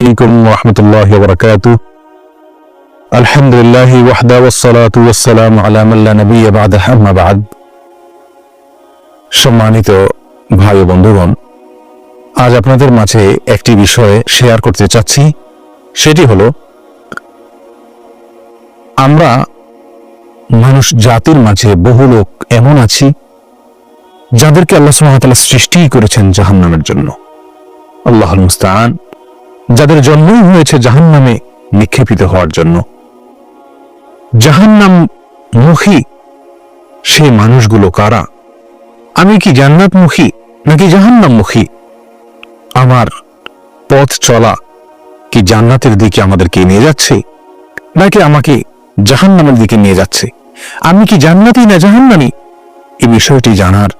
عليكم ورحمة الله وبركاته الحمد لله وحده والصلاة والسلام على من لا نبي بعده أما بعد সম্মানিত ভাই ও বন্ধুগণ আজ আপনাদের মাঝে একটি বিষয় শেয়ার করতে চাচ্ছি সেটি হলো আমরা মানুষ জাতির মাঝে বহু লোক এমন আছি যাদেরকে আল্লাহ সুবহানাহু সৃষ্টি করেছেন জাহান্নামের জন্য আল্লাহ মুস্তান যাদের জন্মই হয়েছে জাহান্নামে নিক্ষেপিত হওয়ার জন্য। জাহান্নাম মুখী সেই মানুষগুলো কারা? আমি কি জান্নাত মুখী নাকি জাহান্নাম মুখী? আমার পথ চলা কি জান্নাতের দিকে আমাদেরকে নিয়ে যাচ্ছে, নাকি আমাকে জাহান্নামের দিকে নিয়ে যাচ্ছে? আমি কি জান্নাতি না জাহান্নামি? এই বিষয়টি জানার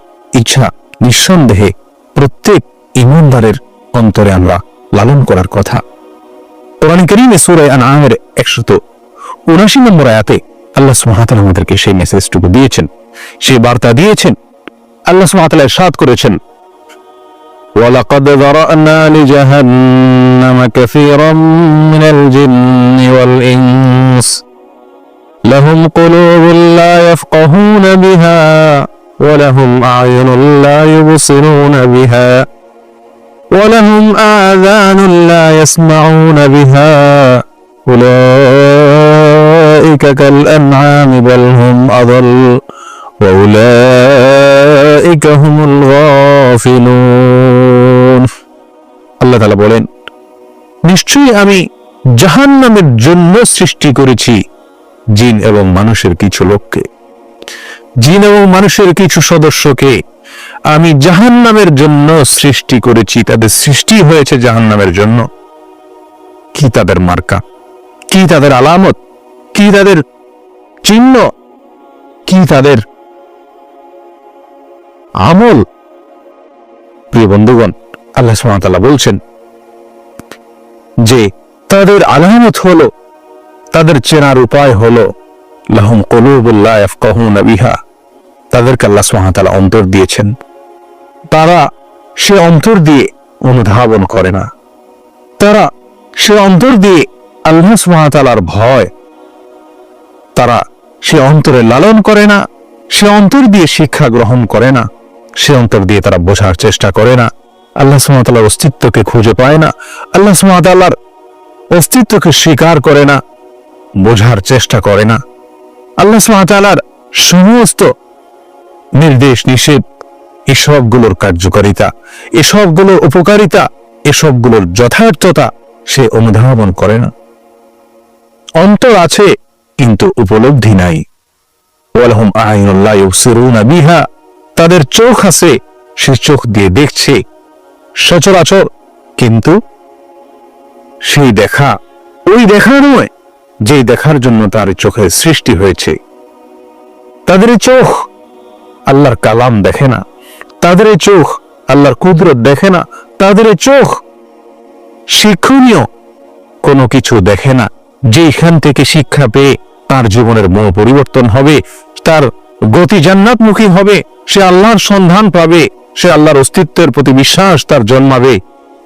ইচ্ছা নিঃসন্দেহে প্রত্যেক ইমানদারের অন্তরে আমরা লালন করার কথা কোরআন করিমে সুরায় আনআমের একশত উনাশি নম্বর আয়াতে আল্লাহ সুবহানাহু আমাদেরকে সেই মেসেজটুকু দিয়েছেন সেই বার্তা দিয়েছেন আল্লাহ সুবহানাহু ইরশাদ করেছেন ولقد ذرأنا لجهنم كثيرا من الجن والإنس لهم قلوب لا يفقهون بها ولهم أعين لا يبصرون بها ولهم آذان لا يسمعون بها أولئك كالأنعام بل هم أضل وأولئك هم الغافلون আল্লাহ তালা বলেন নিশ্চয়ই আমি জাহান্নামের জন্য সৃষ্টি করেছি জিন এবং মানুষের কিছু লোককে জিন এবং মানুষের কিছু সদস্যকে আমি জাহান্নামের জন্য সৃষ্টি করেছি, তাদের সৃষ্টি হয়েছে জাহান্নামের জন্য। কি তাদের মার্কা? কি তাদের আলামত? কি তাদের চিহ্ন? কি তাদের আমল? প্রিয় বন্ধুগণ, আল্লাহ সুবহানাহু বলছেন যে, তাদের আলামত হলো, তাদের চেনার উপায় হলো, লাহুম কলুবুল্লাহ বিহা। তাদেরকে আল্লাহ সুবহানাহু তাআলা অন্তর দিয়েছেন। তারা সে অন্তর দিয়ে অনুধাবন করে না। তারা সে অন্তর দিয়ে আল্লাহ সুবহানাহু ভয়। তারা সে অন্তরে লালন করে না, সে অন্তর দিয়ে শিক্ষা গ্রহণ করে না, সে অন্তর দিয়ে তারা বোঝার চেষ্টা করে না। আল্লাহ সুবহানাহু অস্তিত্বকে খুঁজে পায় না। আল্লাহ সুবহানাহু অস্তিত্বকে স্বীকার করে না, বোঝার চেষ্টা করে না। আল্লাহ সুবহানাহু সমস্ত নির্দেশ নিষেধ এসবগুলোর কার্যকারিতা, এসবগুলোর উপকারিতা, এসবগুলোর যথার্থতা সে অনুধাবন করে না। অন্তর আছে, কিন্তু উপলব্ধি নাই। বিহা, তাদের চোখ আছে, সে চোখ দিয়ে দেখছে। সচরাচর কিন্তু সেই দেখা ওই দেখা নয়, যেই দেখার জন্য তার চোখের সৃষ্টি হয়েছে। তাদের চোখ আল্লাহর কালাম দেখে না। তাদের এই চোখ আল্লাহর কুদরত দেখে না, তাদের এই চোখ শিক্ষণীয়। কোনো কিছু দেখে না যেখান থেকে শিক্ষা পেয়ে তার জীবনের মোহ পরিবর্তন হবে, তার গতি জান্নাতমুখী হবে, সে আল্লাহর সন্ধান পাবে, সে আল্লাহর অস্তিত্বের প্রতি বিশ্বাস তার জন্মাবে,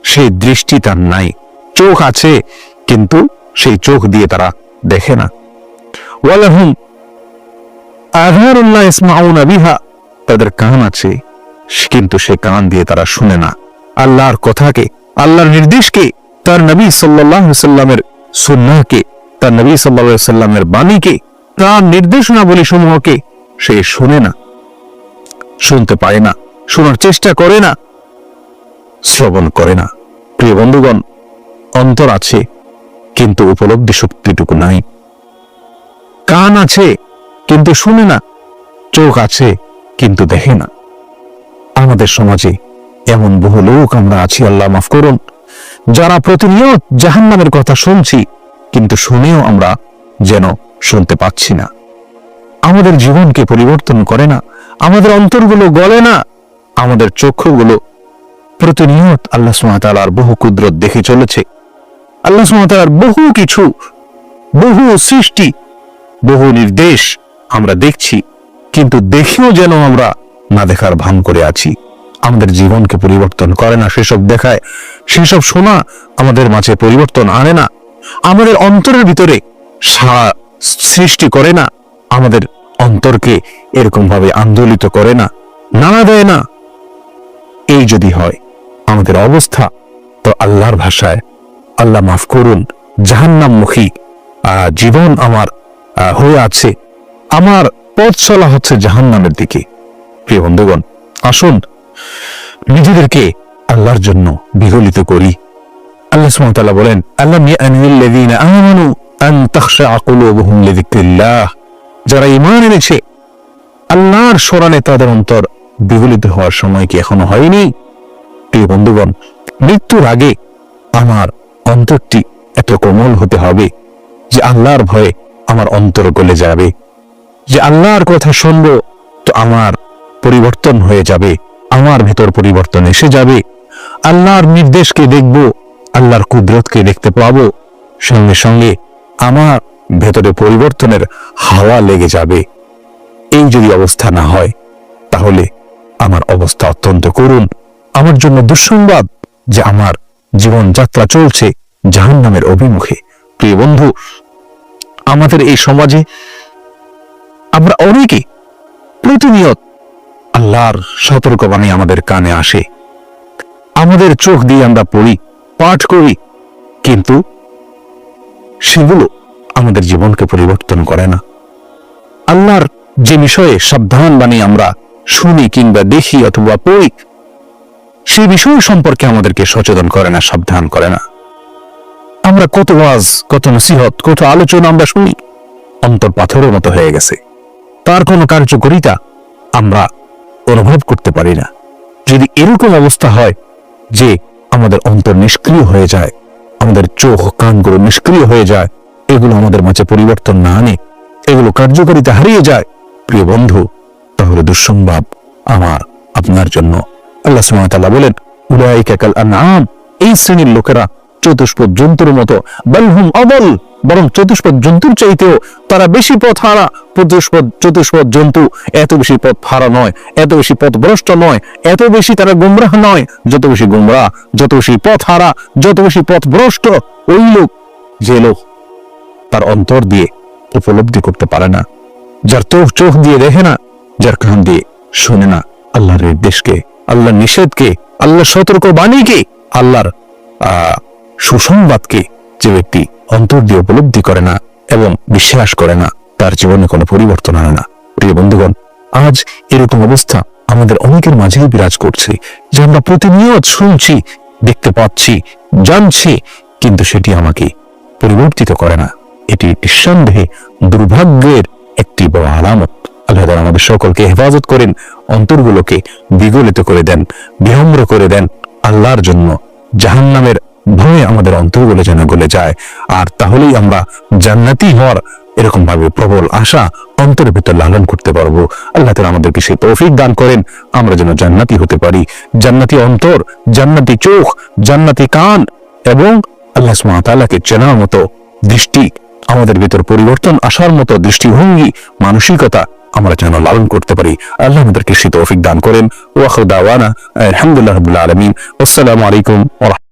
সেই দৃষ্টি তার নাই। চোখ আছে, কিন্তু সেই চোখ দিয়ে তারা দেখে না। ওয়ালাহুম আধারুল্লাহ ইসমাউনা বিহা, তাদের কান আছে। কিন্তু সে কান দিয়ে তারা শুনে না। আল্লাহর কথাকে, আল্লাহর নির্দেশকে, তার নবী সাল্লাহ সাল্লামের সুন্নাহকে, তার নবী সাল্লাহ সাল্লামের বাণীকে, তার নির্দেশনাবলী সমূহকে সে শুনে না, শুনতে পায় না, শোনার চেষ্টা করে না, শ্রবণ করে না। প্রিয় বন্ধুগণ, অন্তর আছে, কিন্তু উপলব্ধি শক্তিটুকু নাই। কান আছে, কিন্তু শুনে না, চোখ আছে, কিন্তু দেখে না। আমাদের সমাজে। এমন বহু লোক আমরা আছি, আল্লাহ মাফ করুন, যারা প্রতিনিয়ত জাহান নামের কথা শুনছি, কিন্তু শুনেও আমরা যেন শুনতে পাচ্ছি না। আমাদের জীবনকে পরিবর্তন করে না, আমাদের অন্তরগুলো গলে না, আমাদের চক্ষুগুলো প্রতিনিয়ত আল্লাহ সুমাতালার বহু কুদরত দেখে চলেছে। আল্লাহ সুমাতালার বহু কিছু, বহু সৃষ্টি, বহু নির্দেশ আমরা দেখছি, কিন্তু দেখেও যেন আমরা না দেখার ভান করে আছি। আমাদের জীবনকে পরিবর্তন করে না, সেসব দেখায়। সেসব শোনা আমাদের মাঝে পরিবর্তন আনে না। আমাদের অন্তরের ভিতরে সৃষ্টি করে না। আমাদের অন্তরকে এরকম ভাবে আন্দোলিত করে না নানা দেয় না। এই যদি হয়, আমাদের অবস্থা তো আল্লাহর ভাষায়, আল্লাহ মাফ করুন, জাহান্নামমুখী জীবন আমার হয়ে আছে। আমার পথ চলা হচ্ছে জাহান্নামের দিকে। প্রিয় বন্ধুগণ, আসুন নিজেদেরকে আল্লাহর জন্য বিগলিত করি। আল্লাহ বলেন লিযিকরিল্লাহ? যারা এনেছে, আল্লাহর স্মরণে তাদের অন্তর বিগলিত হওয়ার সময় কি এখনও হয়নি? প্রিয় বন্ধুগণ, মৃত্যুর আগে আমার অন্তরটি এত কোমল হতে হবে যে আল্লাহর ভয়ে আমার অন্তর গলে যাবে। যে আল্লাহর কথা শুনব, তো আমার পরিবর্তন হয়ে যাবে। আমার ভেতর পরিবর্তন এসে যাবে। আল্লাহর নির্দেশকে দেখব, আল্লাহর কুদরতকে দেখতে পাবো। সঙ্গে সঙ্গে আমার ভেতরে পরিবর্তনের হাওয়া লেগে যাবে। এই যদি অবস্থা না হয়, তাহলে আমার অবস্থা অত্যন্ত করুণ। আমার জন্য দুঃসংবাদ যে আমার জীবন যাত্রা চলছে জাহান নামের অভিমুখে। প্রিয় বন্ধু, আমাদের এই সমাজে আমরা অনেকে প্রতিনিয়ত আল্লাহর সতর্কবাণী আমাদের কানে আসে। আমাদের চোখ দিয়ে আমরা পড়ি, পাঠ করি, কিন্তু সেগুলো আমাদের জীবনকে পরিবর্তন করে না। আল্লাহর যে বিষয়ে সাবধান বাণী আমরা শুনি কিংবা দেখি অথবা পড়ি, সেই বিষয় সম্পর্কে আমাদেরকে সচেতন করে না, সাবধান করে না। আমরা কত ওয়াজ, কত নসিহত, কত আলোচনা আমরা শুনি, অন্তর পাথরের মতো হয়ে গেছে। তার কোনো কার্যকরিতা আমরা অনুভব করতে পারি না। যদি এরকম অবস্থা হয় যে আমাদের অন্তর নিষ্ক্রিয় হয়ে যায়, আমাদের চোখ, কানগুলো নিষ্ক্রিয় হয়ে যায়, এগুলো আমাদের মাঝে পরিবর্তন না আনে, এগুলো কার্যকারিতা হারিয়ে যায়, প্রিয় বন্ধু, তাহলে দুঃসংবাদ আমার, আপনার জন্য। আল্লাহ তাআলা বলেন, উলাইকা কাল আনআম, এই শ্রেণির লোকেরা চতুষ্পদ জন্তুর মতো বালহুম অবল বরং চতুষ্পদ জন্তুর চাইতেও তারা বেশি পথ হারা। চতুষ্পদ চতুষ্পদ জন্তু এত বেশি পথ হারা নয় এত বেশি পথ ভ্রষ্ট নয় এত বেশি তারা গুমরাহ নয়। যত বেশি গুমরাহ যত বেশি পথ হারা যত বেশি পথ ভ্রষ্ট ওই লোক যে লোক তার অন্তর দিয়ে উপলব্ধি করতে পারে না যার চোখ চোখ দিয়ে দেখে না যার কান দিয়ে শোনে না। আল্লাহর নির্দেশকে আল্লাহর নিষেধকে আল্লাহর সতর্ক বাণীকে আল্লাহর আহ, সুসংবাদকে যে ব্যক্তি অন্তর দিয়ে উপলব্ধি করে না এবং বিশ্বাস করে না, তার জীবনে কোনো পরিবর্তন আনে না। প্রিয় বন্ধুগণ, আজ এরকম অবস্থা আমাদের অনেকের মাঝেই বিরাজ করছে, যে আমরা প্রতিনিয়ত শুনছি, দেখতে পাচ্ছি, জানছি, কিন্তু সেটি আমাকে পরিবর্তিত করে না। এটি নিঃসন্দেহে দুর্ভাগ্যের একটি বড় আলামত। আল্লাহ আমাদের সকলকে হেফাজত করেন, অন্তরগুলোকে বিগলিত করে দেন, বিহম্র করে দেন আল্লাহর জন্য। জাহান্নামের ভয়ে আমাদের অন্তরগুলো যেন গলে যায়। আর তাহলেই আমরা জান্নাতি হওয়ার এরকম ভাবে প্রবল আশা অন্তরের ভিতর লালন করতে পারব। আল্লাহ তাআলা আমাদেরকে সেই তৌফিক দান করেন, আমরা যেন জান্নাতি হতে পারি। জান্নাতি অন্তর, জান্নাতি চোখ, জান্নাতি কান এবং আল্লাহ ওয়া চেনার মতো দৃষ্টি, আমাদের ভিতর পরিবর্তন আসার মতো দৃষ্টিভঙ্গি, মানসিকতা আমরা যেন লালন করতে পারি। আল্লাহ আমাদেরকে সে তৌফিক দান করেন। ওয়াখর দাওয়ানা আলহামদুলিল্লাহ আলামিন। আসসালামু আলাইকুম